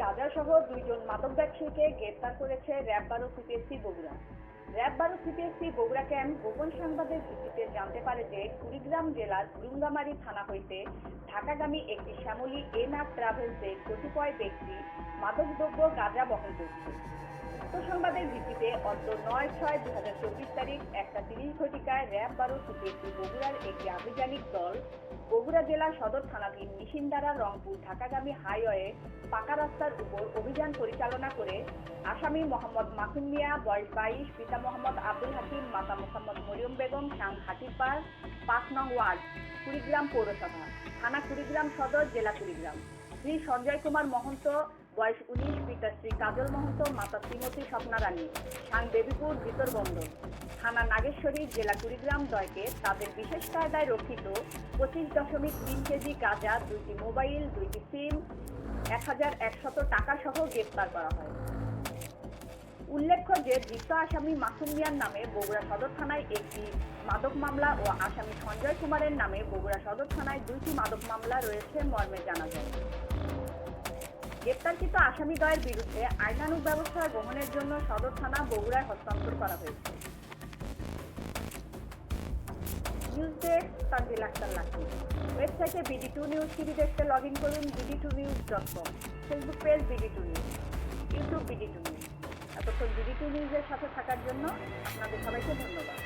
গাঁজাসহ দুইজন মাদক ব্যবসায়ীকে গ্রেপ্তার করেছে র্যাব বারো সিপিএসসি বগুড়া। র্যাব বারো সিপিএসসি বগুড়া ক্যাম্প গোপন সংবাদের ভিত্তিতে জানতে পারে যে কুড়িগ্রাম জেলার গুরুঙ্গামারি থানা হইতে ঢাকাগামী একটি শ্যামলী এনআর ট্রাভেলসের কতিপয় ব্যক্তি মাদকদ্রব্য গাঁজা বহন করছে। সংবাদের ভিত্তিতে অদ্য নয় ছয় দু হাজার চব্বিশ তারিখ একটা তিরিশ ঘটিকায় র্যাব বারো সিপিএসসি বগুড়ার একটি আভিযানিক দল বগুড়া জেলা সদর থানাধীন মিশিন্দারা রংপুর ঢাকাগামী হাইওয়ে পাকা রাস্তার উপর অভিযান পরিচালনা করে আসামি মোহাম্মদ মাসুম মিয়া, বয়স বাইশ, পিতা মোহাম্মদ আব্দুল হাকিম, মাতা মোহাম্মদ মরিয়ম বেগম সাং হাতিপার পাঁচ নং ওয়ার্ড, কুড়িগ্রাম পৌরসভা, থানা কুড়িগ্রাম সদর, জেলা কুড়িগ্রাম। শ্রী সঞ্জয় কুমার মহন্ত বয়স উনিশ, পিতা শ্রী কাজল মহন্ত, মাতা শ্রীমতী স্বপ্না রানী সাং দেবীপুর ভিতরবন্দ থানা নাগেশ্বরী, জেলা কুড়িগ্রাম দয়কে তাদের বিশেষ কায়দায় রক্ষিত পঁচিশ দশমিক তিন কেজি গাঁজা, দুইটি মোবাইল, দুইটি সিম, এক হাজার একশত টাকা সহ গ্রেপ্তার করা হয়। উল্লেখ্য যে ধৃত আসামি মাসুম মিয়ার নামে বগুড়া সদর থানায় একটি মাদক মামলা ও আসামি সঞ্জয় কুমারের নামে বগুড়া সদর থানায় দুইটি মাদক মামলা রয়েছে মর্মে জানা যায়। গ্রেপ্তারকৃত আসামিদ্বয়ের বিরুদ্ধে আইনানুগ ব্যবস্থা গ্রহণের জন্য সদর থানা বগুড়ায় হস্তান্তর করা হয়েছে। News desk Tanjil Akhtar Lucky ওয়েবসাইটে বিডি টু নিউজ টিভি দেখতে লগ ইন করুন BD two news dot com. Facebook page BD two news, YouTube BD two news. এতক্ষণ বিডি টু নিউজের সাথে থাকার জন্য আপনাদের সবাইকে ধন্যবাদ।